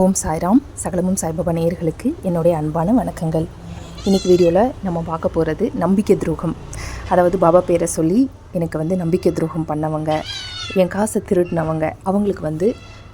ஓம் சாய்ராம். சகலமும் சாய்பாபா நேயர்களுக்கு என்னுடைய அன்பான வணக்கங்கள். இன்றைக்கி வீடியோவில் நம்ம பார்க்க போகிறது நம்பிக்கை துரோகம். அதாவது பாபா பேரை சொல்லி எனக்கு வந்து நம்பிக்கை துரோகம் பண்ணவங்க என் காசை திருடினவங்க அவங்களுக்கு வந்து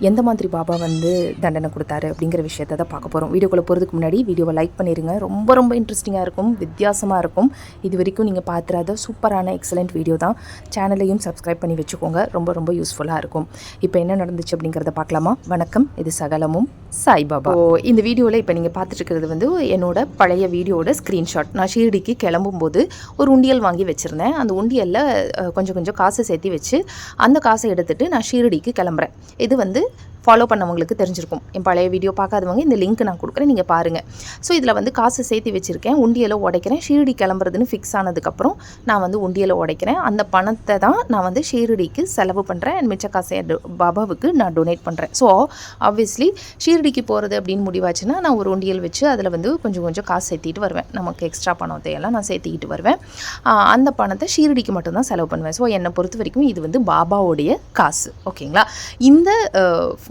எந்த மாதிரி பாபா வந்து தண்டனை கொடுத்தாரு அப்படிங்கிற விஷயத்தை தான் பார்க்க போகிறோம் வீடியோக்குள்ளே போகிறதுக்கு முன்னாடி வீடியோவை லைக் பண்ணிடுங்க ரொம்ப ரொம்ப இன்ட்ரெஸ்டிங்காக இருக்கும். வித்தியாசமாக இருக்கும். இது வரைக்கும் நீங்கள் பார்த்துறாத சூப்பரான எக்ஸலண்ட் வீடியோ தான். சேனலையும் சப்ஸ்கிரைப் பண்ணி வச்சுக்கோங்க. ரொம்ப ரொம்ப யூஸ்ஃபுல்லாக இருக்கும். இப்போ என்ன நடந்துச்சு அப்படிங்கிறத பார்க்கலாமா? வணக்கம். இது சகலமும். சாய்பாபா ஓ இந்த வீடியோவில் இப்போ நீங்கள் பார்த்துட்டு வந்து என்னோட பழைய வீடியோட ஸ்க்ரீன்ஷாட் நான் ஷீரடிக்கு கிளம்பும்போது ஒரு உண்டியல் வாங்கி வச்சுருந்தேன். அந்த உண்டியலில் கொஞ்சம் கொஞ்சம் காசை சேர்த்து வச்சு அந்த காசை எடுத்துட்டு நான் ஷீரடிக்கு கிளம்புறேன். இது வந்து ஃபாலோ பண்ணவங்களுக்கு தெரிஞ்சிருக்கும். என் பழைய வீடியோ பார்க்காதவங்க இந்த லிங்க் நான் கொடுக்குறேன் நீங்கள் பாருங்கள் ஸோ இதில் வந்து காசு சேர்த்து வச்சுருக்கேன். உண்டியலை உடைக்கிறேன். ஷீரடி கிளம்புறதுன்னு ஃபிக்ஸ் ஆனதுக்கப்புறம் நான் வந்து உண்டியலை உடைக்கிறேன். அந்த பணத்தை தான் நான் வந்து ஷீரடிக்கு செலவு பண்ணுறேன் அண்ட் மிச்ச காசை பாபாவுக்கு நான் டொனேட் பண்ணுறேன் ஸோ ஆப்வியஸ்லி ஷீரடிக்கு போகிறது அப்படின்னு முடிவாச்சுன்னா நான் ஒரு உண்டியல் வச்சு அதில் வந்து கொஞ்சம் கொஞ்சம் காசு சேர்த்திட்டு வருவேன். நமக்கு எக்ஸ்ட்ரா பணத்தை எல்லாம் நான் சேர்த்திக்கிட்டு வருவேன். அந்த பணத்தை ஷீரடிக்கு மட்டும்தான் செலவு பண்ணுவேன். ஸோ என்னை பொறுத்த வரைக்கும் இது வந்து பாபாவுடைய காசு. ஓகேங்களா? இந்த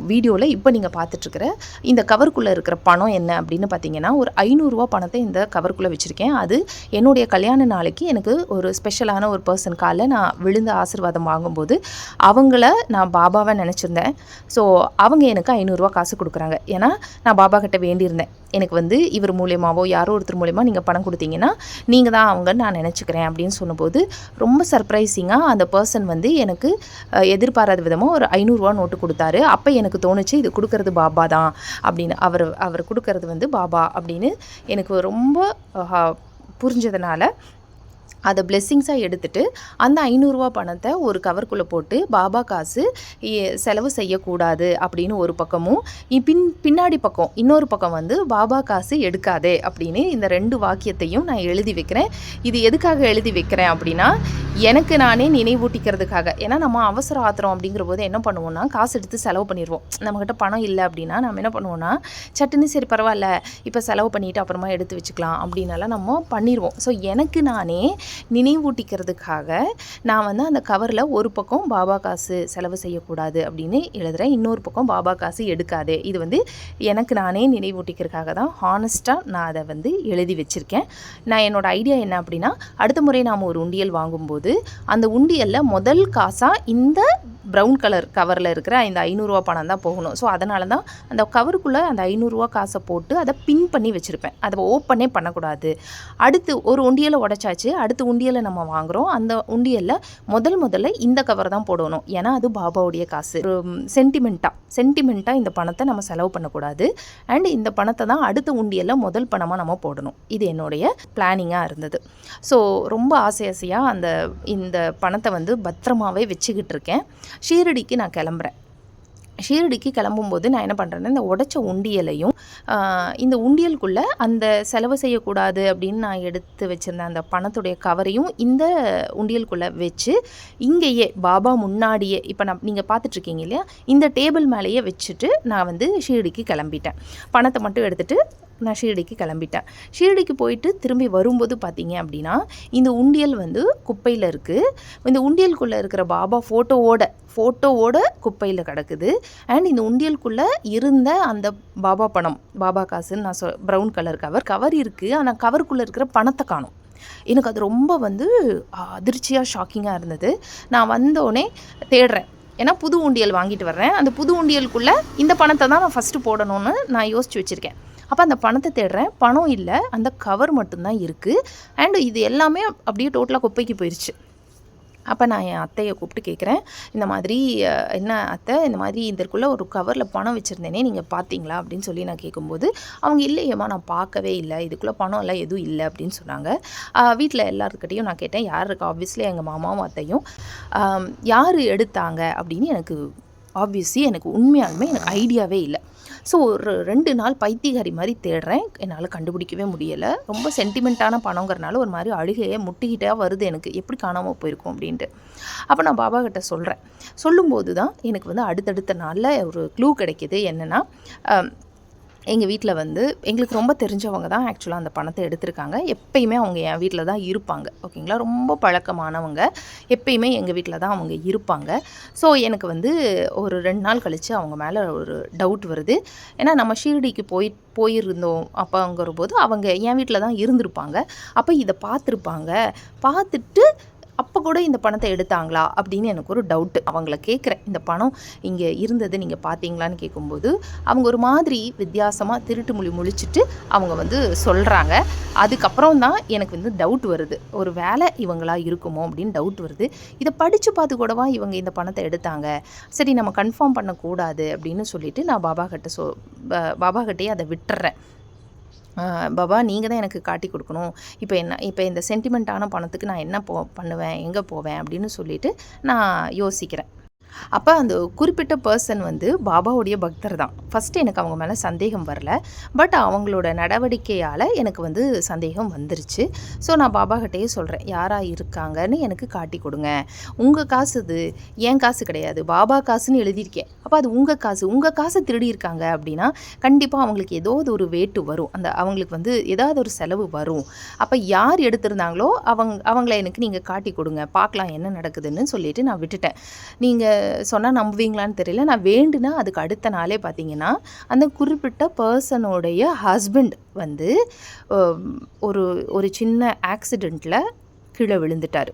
வீடியோவில் இப்போ நீங்கள் பார்த்துட்ருக்கிற இந்த கவருக்குள்ளே இருக்கிற பணம் என்ன அப்படின்னு பார்த்தீங்கன்னா ஒரு ஐநூறுரூவா பணத்தை இந்த கவருக்குள்ளே வச்சுருக்கேன். அது என்னுடைய கல்யாண நாளைக்கு எனக்கு ஒரு ஸ்பெஷலான ஒரு பர்சன் காலில் நான் விழுந்த ஆசீர்வாதம் வாங்கும்போது அவங்கள நான் பாபாவை நினச்சிருந்தேன். ஸோ அவங்க எனக்கு ஐநூறுரூவா காசு கொடுக்குறாங்க. ஏன்னா நான் பாபா கிட்ட வேண்டியிருந்தேன். எனக்கு வந்து இவர் மூலியமாகவோ யாரோ ஒருத்தர் மூலியமாக நீங்கள் பணம் கொடுத்தீங்கன்னா நீங்கள் தான் அவங்கன்னு நான் நினச்சிக்கிறேன் அப்படின்னு சொன்னபோது ரொம்ப சர்ப்ரைசிங்காக அந்த பர்சன் வந்து எனக்கு எதிர்பாராத விதமாக ஒரு ஐநூறுரூவா நோட்டு கொடுத்தாரு. அப்போ எனக்கு தோணுச்சு இது கொடுக்கறது பாபா தான் அப்படின்னு. அவர் அவர் கொடுக்கறது வந்து பாபா அப்படின்னு எனக்கு ரொம்ப புரிஞ்சதுனால அதை பிளெஸ்ஸிங்ஸாக எடுத்துட்டு அந்த ஐநூறுரூவா பணத்தை ஒரு கவர்க்குள்ளே போட்டு பாபா காசு செலவு செய்யக்கூடாது அப்படின்னு ஒரு பக்கமும் இ- பின் பின்னாடி பக்கம் இன்னொரு பக்கம் வந்து பாபா காசு எடுக்காதே அப்படின்னு இந்த ரெண்டு வாக்கியத்தையும் நான் எழுதி வைக்கிறேன். இது எதுக்காக எழுதி வைக்கிறேன் அப்படின்னா எனக்கு நானே நினைவூட்டிக்கிறதுக்காக. ஏன்னா நம்ம அவசர ஆத்திரம் அப்படிங்கிற போது என்ன பண்ணுவோம்னா காசு எடுத்து செலவு பண்ணிடுவோம் நம்மக்கிட்ட பணம் இல்லை அப்படின்னா நம்ம என்ன பண்ணுவோம்னா சட்டுன்னு சரி பரவாயில்ல. இப்போ செலவு பண்ணிவிட்டு அப்புறமா எடுத்து வச்சுக்கலாம் அப்படின்னால நம்ம பண்ணிடுவோம் ஸோ எனக்கு நானே நினைவூட்டிக்கிறதுக்காக நான் வந்து அந்த கவரில் ஒரு பக்கம் பாபா காசு செலவு செய்யக்கூடாது அப்படின்னு எழுதுகிறேன் இன்னொரு பக்கம் பாபா காசு எடுக்காதே. இது வந்து எனக்கு நானே நினைவூட்டிக்கிறதுக்காக தான் ஹானஸ்ட்டாக நான் அதை வந்து எழுதி வச்சுருக்கேன். நான் என்னோட ஐடியா என்ன அப்படின்னா அடுத்த முறை நாம் ஒரு உண்டியல் வாங்கும்போது அந்த உண்டியலில் முதல் காசாக இந்த ப்ரௌன் கலர் கவரில் இருக்கிற இந்த ஐநூறுரூவா பணம் தான் போகணும். ஸோ அதனால தான் அந்த கவருக்குள்ளே அந்த ஐநூறுரூவா காசை போட்டு அதை பின் பண்ணி வச்சுருப்பேன். அதை ஓப்பனே பண்ணக்கூடாது. அடுத்து ஒரு உண்டியலை உடச்சாச்சு அடுத்த உண்டியலை நம்ம வாங்குகிறோம் அந்த உண்டியலில் முதல் முதல்ல இந்த கவர் தான் போடணும். ஏன்னா அது பாபாவுடைய காசு. ஒரு சென்டிமெண்ட்டாக சென்டிமெண்ட்டாக இந்த பணத்தை நம்ம செலவு பண்ணக்கூடாது. அண்ட் இந்த பணத்தை தான் அடுத்த உண்டியலில் முதல் பணமாக நம்ம போடணும். இது என்னுடைய பிளானிங்காக இருந்தது. ஸோ ரொம்ப ஆசை ஆசையாக அந்த இந்த பணத்தை வந்து பத்திரமாவே வச்சுக்கிட்டு இருக்கேன். ஷீரடிக்கு நான் கிளம்புறேன். ஷீரடிக்கு கிளம்பும்போது நான் என்ன பண்ணுறேன்னா இந்த உடச்ச உண்டியலையும் இந்த உண்டியலுக்குள்ளே அந்த செலவு செய்யக்கூடாது அப்படின்னு நான் எடுத்து வச்சுருந்த அந்த பணத்துடைய கவரையும் இந்த உண்டியலுக்குள்ளே வச்சு இங்கேயே பாபா முன்னாடியே இப்போ நான் நீங்கள் பார்த்துட்ருக்கீங்க இல்லையா? இந்த டேபிள் மேலேயே வச்சுட்டு நான் வந்து ஷீரடிக்கு கிளம்பிட்டேன். பணத்தை மட்டும் எடுத்துகிட்டு நான் ஷீரடிக்கு கிளம்பிட்டேன். ஷீரடிக்கு போயிட்டு திரும்பி வரும்போது பார்த்தீங்க அப்படின்னா இந்த உண்டியல் வந்து குப்பையில் இருக்குது இந்த உண்டியலுக்குள்ளே இருக்கிற பாபா ஃபோட்டோவோட ஃபோட்டோவோட குப்பையில் கிடக்குது. அண்ட் இந்த உண்டியலுக்குள்ளே இருந்த அந்த பாபா பணம் பாபா காசுன்னு நான் சொல் ப்ரௌன் கலர் கவர் கவர் இருக்குது ஆனால் கவருக்குள்ளே இருக்கிற பணத்தை காணும். எனக்கு அது ரொம்ப வந்து அதிர்ச்சியாக ஷாக்கிங்காக இருந்தது. நான் வந்தோடனே தேடுறேன். ஏன்னா புது உண்டியல் வாங்கிட்டு வர்றேன். அந்த புது உண்டியலுக்குள்ளே இந்த பணத்தை தான் நான் ஃபஸ்ட்டு போடணும்னு நான் யோசிச்சு வச்சுருக்கேன். அப்போ அந்த பணத்தை தேடுறேன். பணம் இல்லை. அந்த கவர் மட்டும்தான் இருக்குது அண்டு இது எல்லாமே அப்படியே டோட்டலாக குப்பைக்கு போயிடுச்சு அப்போ நான் என் அத்தையை கூப்பிட்டு கேட்குறேன் இந்த மாதிரி என்ன அத்தை இந்த மாதிரி இதற்குள்ளே ஒரு கவரில் பணம் வச்சுருந்தேனே நீங்கள் பார்த்தீங்களா அப்படின்னு சொல்லி நான் கேட்கும்போது அவங்க இல்லையேம்மா நான் பார்க்கவே இல்லை. இதுக்குள்ளே பணம் எல்லாம் எதுவும் இல்லை அப்படின்னு சொன்னாங்க. வீட்டில் எல்லாருக்கிட்டையும் நான் கேட்டேன். யார் இருக்கா? ஆப்வியஸ்லி எங்கள் மாமாவும் அத்தையும். யார் எடுத்தாங்க? அப்படின்னு எனக்கு ஆப்வியஸ்லி எனக்கு உண்மையாலுமே எனக்கு ஐடியாவே இல்லை. ஸோ ஒரு ரெண்டு நாள் பைத்தியகாரி மாதிரி தேடுறேன். என்னால் கண்டுபிடிக்கவே முடியலை. ரொம்ப சென்டிமெண்ட்டான பணங்கிறனால ஒரு மாதிரி அழுகையே முட்டிக்கிட்டே வருது எனக்கு. எப்படி காணாமல் போயிருக்கும் அப்படின்ட்டு. அப்போ நான் பாபா கிட்ட சொல்கிறேன் சொல்லும்போது தான் எனக்கு வந்து அடுத்தடுத்த நாளில் ஒரு க்ளூ கிடைக்கிது. என்னென்னா எங்கள் வீட்டில் வந்து எங்களுக்கு ரொம்ப தெரிஞ்சவங்க தான் ஆக்சுவலாக அந்த பணத்தை எடுத்திருக்காங்க. எப்பயுமே அவங்க என் வீட்டில் தான் இருப்பாங்க. ஓகேங்களா ரொம்ப பழக்கமானவங்க. எப்பயுமே எங்கள் வீட்டில் தான் அவங்க இருப்பாங்க. ஸோ எனக்கு வந்து ஒரு ரெண்டு நாள் கழித்து அவங்க மேலே ஒரு டவுட் வருது. ஏன்னா நம்ம ஷீரடிக்கு போய் போயிருந்தோம் அப்போங்கிற போது அவங்க என் வீட்டில் தான் இருந்திருப்பாங்க. அப்போ இதை பார்த்துருப்பாங்க. பார்த்துட்டு அப்போ கூட இந்த பணத்தை எடுத்தாங்களா அப்படின்னு எனக்கு ஒரு டவுட்டு அவங்கள கேட்குறேன் இந்த பணம் இங்கே இருந்தது நீங்கள் பார்த்தீங்களான்னு கேட்கும்போது அவங்க ஒரு மாதிரி வித்தியாசமாக திருட்டு மொழி முழிச்சிட்டு அவங்க வந்து சொல்கிறாங்க அதுக்கப்புறம் தான் எனக்கு வந்து டவுட் வருது. ஒரு வேலை இவங்களா இருக்குமோ அப்படின்னு டவுட் வருது. இதை படித்து பார்த்து கூடவா இவங்க இந்த பணத்தை எடுத்தாங்க? சரி நம்ம கன்ஃபார்ம் பண்ணக்கூடாது அப்படின்னு சொல்லிட்டு நான் பாபா கிட்ட சொ பாபா கிட்டேயே அதை விட்டுறேன். பாபா நீங்கள் தான் எனக்கு காட்டி கொடுக்கணும். இப்போ என்ன இப்போ இந்த சென்டிமெண்ட்டான பணத்துக்கு நான் என்ன போ பண்ணுவேன் எங்கே போவேன் அப்படின்னு சொல்லிட்டு நான் யோசிக்கிறேன். அப்போ அந்த குறிப்பிட்ட பர்சன் வந்து பாபாவுடைய பக்தர் தான். ஃபஸ்ட்டு எனக்கு அவங்க மேலே சந்தேகம் வரல. பட் அவங்களோட நடவடிக்கையால் எனக்கு வந்து சந்தேகம் வந்துருச்சு. ஸோ நான் பாபா கிட்டேயே சொல்கிறேன் யாராக இருக்காங்கன்னு எனக்கு காட்டி கொடுங்க. உங்கள் காசு இது. என் காசு கிடையாது. பாபா காசுன்னு எழுதியிருக்கேன். அப்போ அது உங்கள் காசு. உங்கள் காசை திருடி இருக்காங்க அப்படின்னா கண்டிப்பாக அவங்களுக்கு ஏதாவது ஒரு வேட்டு வரும். அந்த அவங்களுக்கு வந்து ஏதாவது ஒரு செலவு வரும். அப்போ யார் எடுத்திருந்தாங்களோ அவங்க அவங்கள எனக்கு நீங்கள் காட்டி கொடுங்க. பார்க்கலாம் என்ன நடக்குதுன்னு சொல்லிட்டு நான் விட்டுட்டேன். நீங்கள் சொன்னால் நம்புவீங்களான்னு தெரியல. நான் வேண்டுனா அதுக்கு அடுத்த நாளே பார்த்தீங்கன்னா அந்த குறிப்பிட்ட பர்சனோடைய ஹஸ்பண்ட் வந்து ஒரு ஒரு சின்ன ஆக்சிடெண்ட்டில் கீழே விழுந்துட்டார்.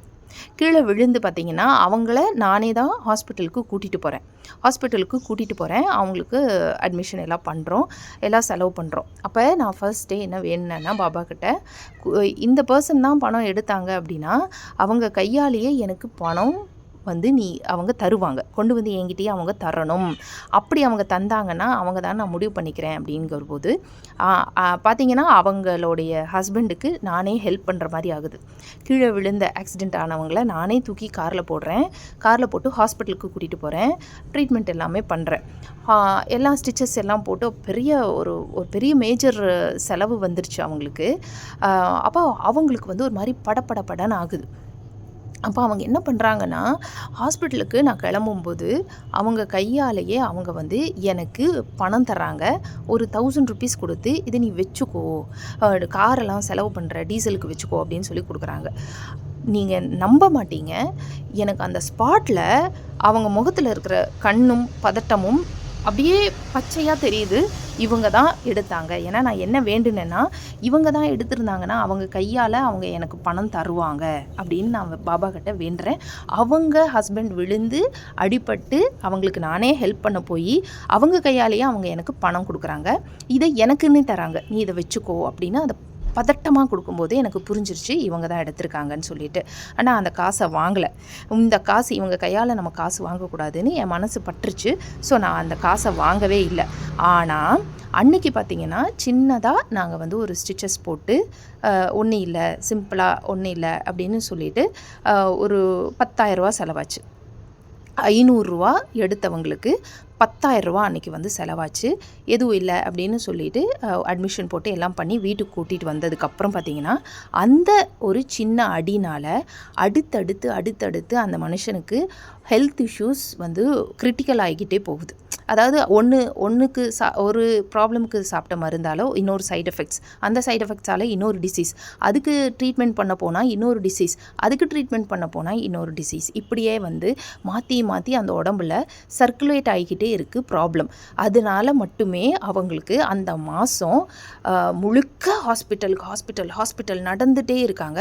கீழே விழுந்து பார்த்தீங்கன்னா அவங்கள நானே தான் ஹாஸ்பிட்டலுக்கு கூட்டிகிட்டு போகிறேன் ஹாஸ்பிட்டலுக்கு கூட்டிகிட்டு போகிறேன் அவங்களுக்கு அட்மிஷன் எல்லாம் பண்ணுறோம் எல்லாம் செலவு பண்ணுறோம் அப்போ நான் ஃபர்ஸ்ட் டே என்ன வேணுன்னா பாபா கிட்ட இந்த பர்சன் தான் பணம் எடுத்தாங்க அப்படின்னா அவங்க கையாலேயே எனக்கு பணம் வந்து நீ அவங்க தருவாங்க. கொண்டு வந்து என்கிட்டயே அவங்க தரணும். அப்படி அவங்க தந்தாங்கன்னா அவங்க தான் நான் முடிவு பண்ணிக்கிறேன் அப்படிங்கிற போது பார்த்தீங்கன்னா அவங்களுடைய ஹஸ்பண்டுக்கு நானே ஹெல்ப் பண்ணுற மாதிரி ஆகுது. கீழே விழுந்த ஆக்சிடென்ட் ஆனவங்கள நானே தூக்கி காரில் போடுறேன். காரில் போட்டு ஹாஸ்பிட்டலுக்கு கூட்டிகிட்டு போகிறேன் ட்ரீட்மெண்ட் எல்லாமே பண்ணுறேன் எல்லா ஸ்டிச்சஸ் எல்லாம் போட்டு பெரிய ஒரு ஒரு பெரிய மேஜர் செலவு வந்துருச்சு அவங்களுக்கு. அப்போ அவங்களுக்கு வந்து ஒரு மாதிரி படபடபடன்னு ஆகுது. அப்போ அவங்க என்ன பண்ணுறாங்கன்னா ஹாஸ்பிட்டலுக்கு நான் கிளம்பும்போது அவங்க கையாலேயே அவங்க வந்து எனக்கு பணம் தர்றாங்க. ஒரு தௌசண்ட் ருபீஸ் கொடுத்து இதை நீ வச்சுக்கோ. காரெல்லாம் செலவு பண்ணுற டீசலுக்கு வச்சுக்கோ அப்படின்னு சொல்லி கொடுக்குறாங்க. நீங்கள் நம்ப மாட்டீங்க. எனக்கு அந்த ஸ்பாட்டில் அவங்க முகத்தில் இருக்கிற கண்ணும் பதட்டமும் அப்படியே பச்சையாக தெரியுது. இவங்க தான் எடுத்தாங்க. ஏன்னா நான் என்ன வேண்டுனேன்னா இவங்க தான் எடுத்திருந்தாங்கன்னா அவங்க கையால் அவங்க எனக்கு பணம் தருவாங்க அப்படின்னு நான் பாபா கிட்ட வேண்டுறேன். அவங்க ஹஸ்பண்ட் விழுந்து அடிபட்டு அவங்களுக்கு நானே ஹெல்ப் பண்ண போய் அவங்க கையாலேயே அவங்க எனக்கு பணம் கொடுக்குறாங்க. இதை எனக்குன்னு தராங்க. நீ இதை வச்சுக்கோ அப்படின்னு அதை பதட்டமாக கொடுக்கும்போது எனக்கு புரிஞ்சிருச்சு இவங்க தான் எடுத்திருக்காங்கன்னு சொல்லிட்டு. ஆனால் அந்த காசை வாங்கலை. இந்த காசு இவங்க கையால் நம்ம காசு வாங்கக்கூடாதுன்னு என் மனசு பற்றுச்சு. ஸோ நான் அந்த காசை வாங்கவே இல்லை. ஆனால் அன்னைக்கு பார்த்தீங்கன்னா சின்னதாக நாங்கள் வந்து ஒரு ஸ்டிச்சஸ் போட்டு ஒன்றும் இல்லை சிம்பிளாக ஒன்றும் இல்லை அப்படின்னு சொல்லிட்டு ஒரு பத்தாயிரரூவா செலவாச்சு. ஐநூறுரூவா எடுத்தவங்களுக்கு பத்தாயிரரூவா அன்றைக்கி வந்து செலவாச்சு. எதுவும் இல்லை அப்படின்னு சொல்லிட்டு அட்மிஷன் போட்டு எல்லாம் பண்ணி வீட்டுக்கு கூட்டிகிட்டு வந்ததுக்கப்புறம் பார்த்தீங்கன்னா அந்த ஒரு சின்ன அடினால் அடுத்தடுத்து அடுத்தடுத்து அந்த மனுஷனுக்கு ஹெல்த் இஷ்யூஸ் வந்து கிரிட்டிக்கல் ஆகிக்கிட்டே போகுது. அதாவது ஒன்று ஒன்றுக்கு சா ஒரு ப்ராப்ளமுக்கு சாப்பிட்ட மருந்தாலோ இன்னொரு சைடு எஃபெக்ட்ஸ் அந்த சைட் எஃபெக்ட்ஸால் இன்னொரு டிசீஸ் அதுக்கு ட்ரீட்மெண்ட் பண்ண போனால் இன்னொரு டிசீஸ் அதுக்கு ட்ரீட்மெண்ட் பண்ண போனால் இன்னொரு டிசீஸ் இப்படியே வந்து மாற்றி மாற்றி அந்த உடம்புல சர்க்குலேட் ஆகிக்கிட்டே இருக்குது ப்ராப்ளம் அதனால மட்டுமே அவங்களுக்கு அந்த மாதம் முழுக்க ஹாஸ்பிட்டலுக்கு ஹாஸ்பிட்டல் ஹாஸ்பிட்டல் நடந்துகிட்டே இருக்காங்க.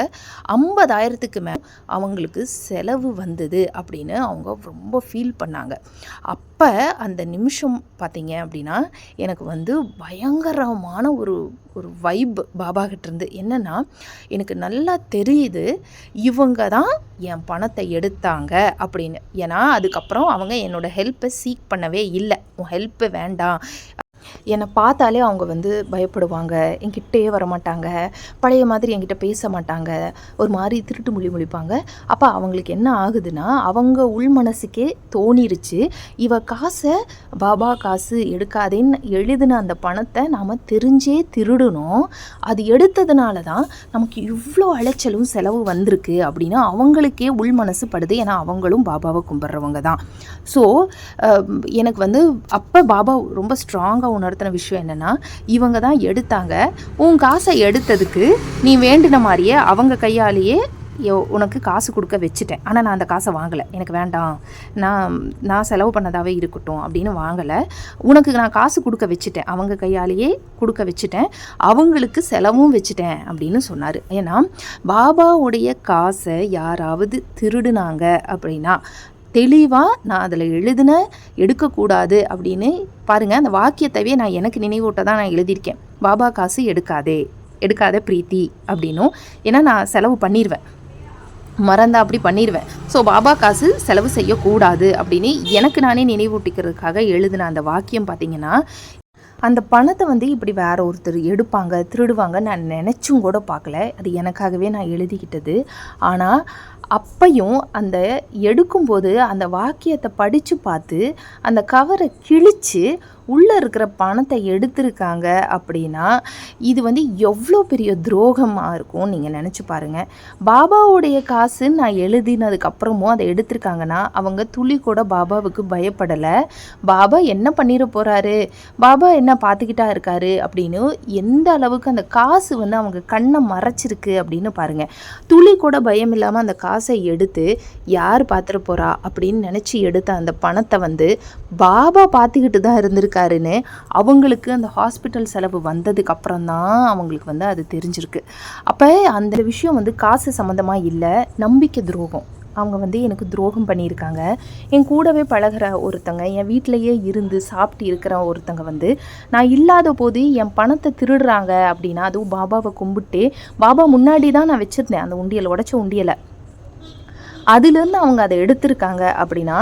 ஐம்பதாயிரத்துக்கு மே அவங்களுக்கு செலவு வந்தது அப்படின்னு அவங்க ரொம்ப ஃபீல் பண்ணாங்க. அப்போ அந்த நிமிஷம் பார்த்தீங்க அப்படின்னா எனக்கு வந்து பயங்கரமான ஒரு ஒரு வைப் பாபா கிட்டேருந்து என்னென்னா எனக்கு நல்லா தெரியுது இவங்க தான் என் பணத்தை எடுத்தாங்க அப்படின்னு. ஏன்னா அதுக்கப்புறம் அவங்க என்னோடய ஹெல்ப்பை சீக் பண்ணவே இல்லை. உன் ஹெல்ப்பு வேண்டாம். என்னை பார்த்தாலே அவங்க வந்து பயப்படுவாங்க. என்கிட்டயே வரமாட்டாங்க. பழைய மாதிரி என்கிட்ட பேச மாட்டாங்க. ஒரு மாதிரி திருட்டு மொழி முழிப்பாங்க. அப்போ அவங்களுக்கு என்ன ஆகுதுன்னா அவங்க உள் மனசுக்கே தோணிருச்சு. இவ காசை பாபா காசு எடுக்காதேன்னு எழுதின அந்த பணத்தை நாம் தெரிஞ்சே திருடணும். அது எடுத்ததுனால தான் நமக்கு இவ்வளோ அலைச்சலும் செலவு வந்திருக்கு அப்படின்னு அவங்களுக்கே உள் மனசு படுது. ஏன்னா அவங்களும் பாபாவை கும்பிட்றவங்க தான். ஸோ எனக்கு வந்து அப்போ பாபா ரொம்ப ஸ்ட்ராங்காக உணர்த்து சந்தோஷப்படுத்தின விஷயம் என்னென்னா இவங்க தான் எடுத்தாங்க. உன் காசை எடுத்ததுக்கு நீ வேண்டின மாதிரியே அவங்க கையாலேயே உனக்கு காசு கொடுக்க வச்சுட்டேன். ஆனால் நான் அந்த காசை வாங்கலை. எனக்கு வேண்டாம். நான் நான் செலவு பண்ணதாகவே இருக்கட்டும் அப்படின்னு வாங்கலை. உனக்கு நான் காசு கொடுக்க வச்சுட்டேன். அவங்க கையாலேயே கொடுக்க வச்சுட்டேன். அவங்களுக்கு செலவும் வச்சுட்டேன் அப்படின்னு சொன்னார். ஏன்னா பாபாவுடைய காசை யாராவது திருடுனாங்க அப்படின்னா தெளிவாக நான் அதில் எழுதின எடுக்கக்கூடாது அப்படின்னு பாருங்கள் அந்த வாக்கியத்தவே நான் எனக்கு நினைவூட்ட தான் நான் எழுதியிருக்கேன். பாபா காசு எடுக்காதே எடுக்காத பிரீத்தி அப்படின்னும். ஏன்னா நான் செலவு பண்ணிடுவேன் மறந்தா அப்படி பண்ணிடுவேன் ஸோ பாபா காசு செலவு செய்யக்கூடாது அப்படின்னு எனக்கு நானே நினைவூட்டிக்கிறதுக்காக எழுதின அந்த வாக்கியம் பார்த்தீங்கன்னா அந்த பணத்தை வந்து இப்படி வேற ஒருத்தர் எடுப்பாங்க திருடுவாங்க நான் நினச்சும் கூட பார்க்கல. அது எனக்காகவே நான் எழுதிக்கிட்டது. ஆனால் அப்பையும் அந்த எடுக்கும்போது அந்த வாக்கியத்தை படித்து பார்த்து அந்த கவரை கிழித்து உள்ளே இருக்கிற பணத்தை எடுத்திருக்காங்க அப்படின்னா இது வந்து எவ்வளோ பெரிய துரோகமாக இருக்கும் நீங்கள் நினச்சி பாருங்கள் பாபாவுடைய காசு நான் எழுதினதுக்கப்புறமும் அதை எடுத்திருக்காங்கன்னா அவங்க துளி கூட பாபாவுக்கு பயப்படலை. பாபா என்ன பண்ணிட போகிறாரு பாபா என்ன பார்த்துக்கிட்டா இருக்காரு? அப்படின்னு எந்த அளவுக்கு அந்த காசு வந்து அவங்க கண்ணை மறைச்சிருக்கு அப்படின்னு பாருங்கள் துளி கூட பயம் இல்லாமல் அந்த காசை எடுத்து யார் பார்த்துட போகிறா அப்படின்னு நினச்சி எடுத்த அந்த பணத்தை வந்து பாபா பார்த்துக்கிட்டு தான் இருந்திருக்கு இருக்காருன்னு அவங்களுக்கு அந்த ஹாஸ்பிட்டல் செலவு வந்ததுக்கு அப்புறம் தான் அவங்களுக்கு வந்து அது தெரிஞ்சிருக்கு. அப்போ அந்த விஷயம் வந்து காசு சம்மந்தமாக இல்லை நம்பிக்கை துரோகம். அவங்க வந்து எனக்கு துரோகம் பண்ணியிருக்காங்க. என் கூடவே பழகுற ஒருத்தங்க என் வீட்டிலையே இருந்து சாப்பிட்டு இருக்கிற ஒருத்தங்க வந்து நான் இல்லாத போது என் பணத்தை திருடுறாங்க அப்படின்னா அதுவும் பாபாவை கும்பிட்டு பாபா முன்னாடி தான் நான் வச்சுருந்தேன் அந்த உண்டியலை உடச்ச உண்டியலை. அதுலேருந்து அவங்க அதை எடுத்திருக்காங்க அப்படின்னா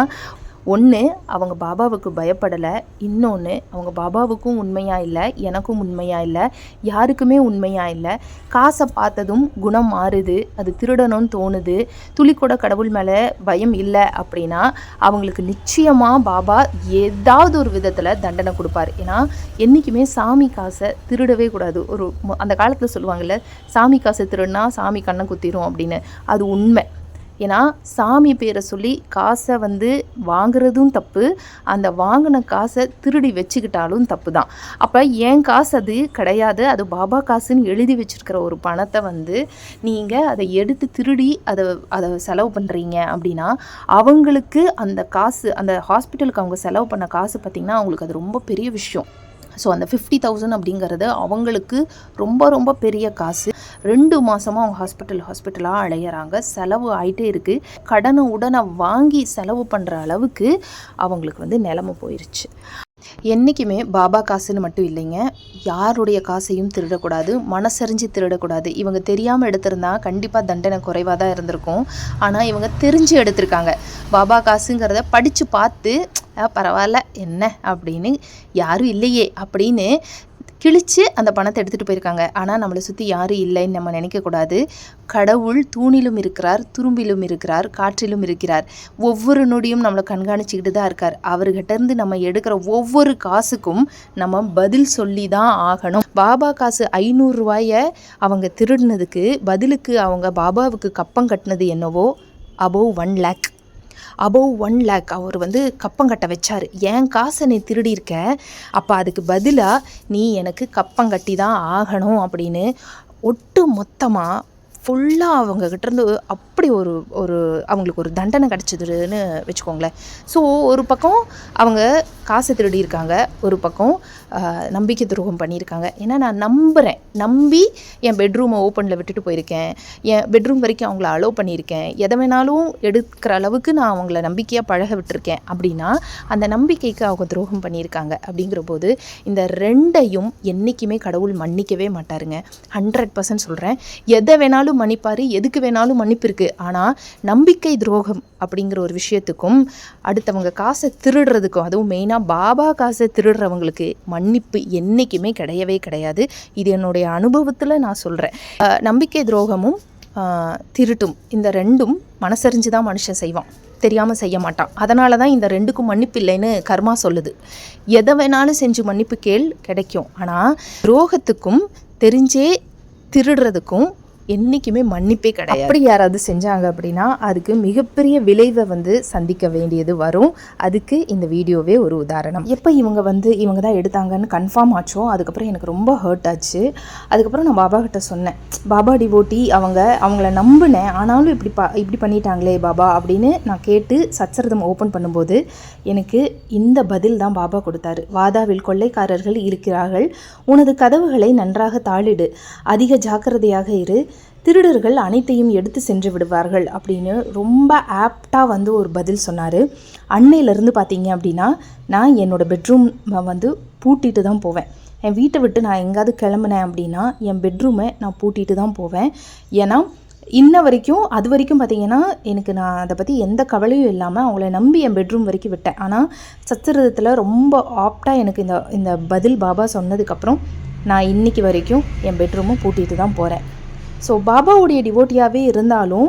ஒன்று அவங்க பாபாவுக்கு பயப்படலை. இன்னொன்று அவங்க பாபாவுக்கும் உண்மையாக இல்லை எனக்கும் உண்மையாக இல்லை யாருக்குமே உண்மையாக இல்லை. காசை பார்த்ததும் குணம் மாறுது அது திருடணும்னு தோணுது. துளிக்கூட கடவுள் மேலே பயம் இல்லை அப்படின்னா அவங்களுக்கு நிச்சயமாக பாபா ஏதாவது ஒரு விதத்தில் தண்டனை கொடுப்பார். ஏன்னா என்றைக்குமே சாமி காசை திருடவே கூடாது. ஒரு அந்த காலத்தில் சொல்லுவாங்கள்ல சாமி காசை திருடுனா சாமி கண்ணை குத்திரும் அப்படின்னு. அது உண்மை. ஏன்னா சாமி பேரை சொல்லி காசை வந்து வாங்குறதும் தப்பு அந்த வாங்கின காசை திருடி வச்சுக்கிட்டாலும் தப்பு தான் அப்போ என் காசு அது கிடையாது அது பாபா காசுன்னு எழுதி வச்சுருக்கிற ஒரு பணத்தை வந்து நீங்கள் அதை எடுத்து திருடி அதை அதை செலவு பண்ணுறீங்க அப்படின்னா அவங்களுக்கு அந்த காசு அந்த ஹாஸ்பிட்டலுக்கு அவங்க செலவு பண்ண காசு பார்த்திங்கன்னா அவங்களுக்கு அது ரொம்ப பெரிய விஷயம். ஸோ அந்த ஃபிஃப்டி தௌசண்ட் அப்படிங்கிறது அவங்களுக்கு ரொம்ப ரொம்ப பெரிய காசு. ரெண்டு மாதமாக அவங்க ஹாஸ்பிட்டல் ஹாஸ்பிட்டலாக அலையிறாங்க. செலவு ஆகிட்டே இருக்குது கடனை உடனே வாங்கி செலவு பண்ணுற அளவுக்கு அவங்களுக்கு வந்து நிலமை போயிருச்சு. என்றைக்குமே பாபா காசுன்னு மட்டும் இல்லைங்க. யாருடைய காசையும் திருடக்கூடாது. மனசறிஞ்சு திருடக்கூடாது. இவங்க தெரியாமல் எடுத்திருந்தா கண்டிப்பாக தண்டனை குறைவாக தான் இருந்திருக்கும். ஆனால் இவங்க தெரிஞ்சு எடுத்திருக்காங்க. பாபா காசுங்கிறத படித்து பார்த்து பரவாயில்ல என்ன அப்படின்னு யாரும் இல்லையே அப்படின்னு கிழித்து அந்த பணத்தை எடுத்துகிட்டு போயிருக்காங்க. ஆனால் நம்மளை சுற்றி யாரும் இல்லைன்னு நம்ம நினைக்கக்கூடாது. கடவுள் தூணிலும் இருக்கிறார் துரும்பிலும் இருக்கிறார் காற்றிலும் இருக்கிறார். ஒவ்வொரு நொடியும் நம்மளை கண்காணிச்சிக்கிட்டு தான் இருக்கார். அவர்கிட்டருந்து நம்ம எடுக்கிற ஒவ்வொரு காசுக்கும் நம்ம பதில் சொல்லி தான் ஆகணும். பாபா காசு ஐநூறுரூவாயை அவங்க திருடினதுக்கு பதிலுக்கு அவங்க பாபாவுக்கு கப்பம் கட்டினது என்னவோ above one lakh above one lakh அவர் வந்து கப்பங்கட்ட வச்சார். என் காசை நீ திருடியிருக்க அப்போ அதுக்கு பதிலாக நீ எனக்கு கப்பங்கட்டி தான் ஆகணும் அப்படின்னு ஒட்டு மொத்தமாக ஃபுல்லாக அவங்கக்கிட்ட இருந்து அப்படி ஒரு ஒரு அவங்களுக்கு ஒரு தண்டனை கிடச்சிதுன்னு வச்சுக்கோங்களேன். ஸோ ஒரு பக்கம் அவங்க காசை திருடி இருக்காங்க ஒரு பக்கம் நம்பிக்கை துரோகம் பண்ணியிருக்காங்க. ஏன்னா நான் நம்புகிறேன் நம்பி என் பெட்ரூமை ஓப்பனில் விட்டுட்டு போயிருக்கேன். என் பெட்ரூம் வரைக்கும் அவங்கள அலோவ் பண்ணியிருக்கேன். எதை வேணாலும் எடுக்கிற அளவுக்கு நான் அவங்கள நம்பிக்கையாக பழக விட்டுருக்கேன். அப்படின்னா அந்த நம்பிக்கைக்கு அவங்க துரோகம் பண்ணியிருக்காங்க. அப்படிங்கிற போது இந்த ரெண்டையும் என்றைக்குமே கடவுள் மன்னிக்கவே மாட்டாருங்க. ஹண்ட்ரட் பர்சன்ட் சொல்கிறேன் எதை வேணாலும் மன்னிப்பார் எதுக்கு வேணாலும் மன்னிப்பு இருக்குது ஆனால் நம்பிக்கை துரோகம் அப்படிங்கிற ஒரு விஷயத்துக்கும் அடுத்தவங்க காசை திருடுறதுக்கும் அதுவும் மெயினாக பாபா காசை திருடுறவங்களுக்கு மன்னிப்பு என்றைக்குமே கிடையவே கிடையாது. இது என்னுடைய அனுபவத்தில் நான் சொல்கிறேன் நம்பிக்கை துரோகமும் திருட்டும் இந்த ரெண்டும் மனசறிஞ்சு தான் மனுஷன் செய்வான். தெரியாமல் செய்ய மாட்டான். அதனால தான் இந்த ரெண்டுக்கும் மன்னிப்பு இல்லைன்னு கர்மா சொல்லுது. எதை வேணாலும் செஞ்சு மன்னிப்பு கேள் கிடைக்கும். ஆனால் துரோகத்துக்கும் தெரிஞ்சே திருடுறதுக்கும் என்றைக்குமே மன்னிப்பே கிடையாது. அப்படி யாராவது செஞ்சாங்க அப்படின்னா அதுக்கு மிகப்பெரிய விளைவை வந்து சந்திக்க வேண்டியது வரும். அதுக்கு இந்த வீடியோவே ஒரு உதாரணம். எப்போ இவங்க வந்து இவங்க தான் எடுத்தாங்கன்னு கன்ஃபார்ம் ஆச்சோ? அதுக்கப்புறம் எனக்கு ரொம்ப ஹர்ட் ஆச்சு. அதுக்கப்புறம் நான் பாபா கிட்ட சொன்னேன். பாபா டிவோட்டி அவங்க அவங்கள நம்பினேன். ஆனாலும் இப்படி பா இப்படி பண்ணிட்டாங்களே பாபா அப்படின்னு நான் கேட்டு சச்சரதம் ஓப்பன் பண்ணும்போது எனக்கு இந்த பதில் தான் பாபா கொடுத்தாரு. வாதாவில் கொள்ளைக்காரர்கள் இருக்கிறார்கள். உனது கதவுகளை நன்றாக தாளிடு. அதிக ஜாக்கிரதையாக இரு. திருடர்கள் அனைத்தையும் எடுத்து சென்று விடுவார்கள் அப்படின்னு ரொம்ப ஆப்டாக வந்து ஒரு பதில் சொன்னார். அன்னையிலேருந்து பார்த்தீங்க அப்படின்னா நான் என்னோடய பெட்ரூம் வந்து பூட்டிட்டு தான் போவேன். என் வீட்டை விட்டு நான் எங்கேயாவது கிளம்புனேன் அப்படின்னா என் பெட்ரூமை நான் பூட்டிட்டு தான் போவேன். ஏன்னா இன்ன வரைக்கும் அது வரைக்கும் பார்த்தீங்கன்னா எனக்கு நான் அதை பற்றி எந்த கவலையும் இல்லாமல் அவங்கள நம்பி என் பெட்ரூம் வரைக்கும் விட்டேன். ஆனால் சத்திரதத்தில் ரொம்ப ஆப்டாக எனக்கு இந்த இந்த பதில் பாபா சொன்னதுக்கப்புறம் நான் இன்னைக்கு வரைக்கும் என் பெட்ரூமை பூட்டிட்டு தான் போகிறேன் ஸோ பாபாவுடைய டிவோட்டியாகவே இருந்தாலும்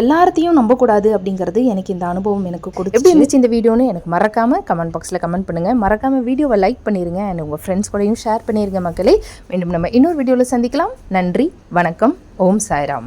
எல்லாத்தையும் நம்பக்கூடாது அப்படிங்கிறது எனக்கு இந்த அனுபவம் எனக்கு கொடுத்து எப்படி இருந்துச்சு இந்த வீடியோன்னு எனக்கு மறக்காமல் கமெண்ட் பாக்ஸில் கமெண்ட் பண்ணுங்கள் மறக்காமல் வீடியோவை லைக் பண்ணிடுங்க அண்ட் உங்கள் ஃப்ரெண்ட்ஸ் கூடயும் ஷேர் பண்ணிடுங்க மக்களே. மீண்டும் நம்ம இன்னொரு வீடியோவில் சந்திக்கலாம். நன்றி வணக்கம். ஓம் சாய்ராம்.